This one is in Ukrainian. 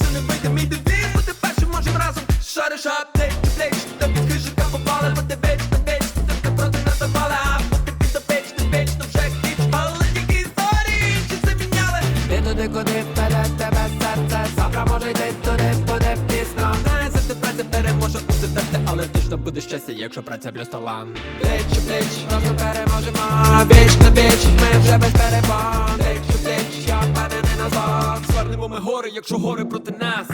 Це не вийде мій девіз Бути першим можем разом шариш аптеч, плеч Та під хижика попали, бо ти веч, не веч Ти проти нас запали, а бути під не веч, то вже хіч Але тільки історії, чи це міняли? Ти туди, куди вперед тебе серце? Завтра може йти туди, буде пізно. Знає, за праця переможе усе терти Але точно буде щастя, якщо праця плюс талант Плеч у плеч, разом переможемо. Віч на віч, ми вже Звернемо ми гори, якщо гори проти нас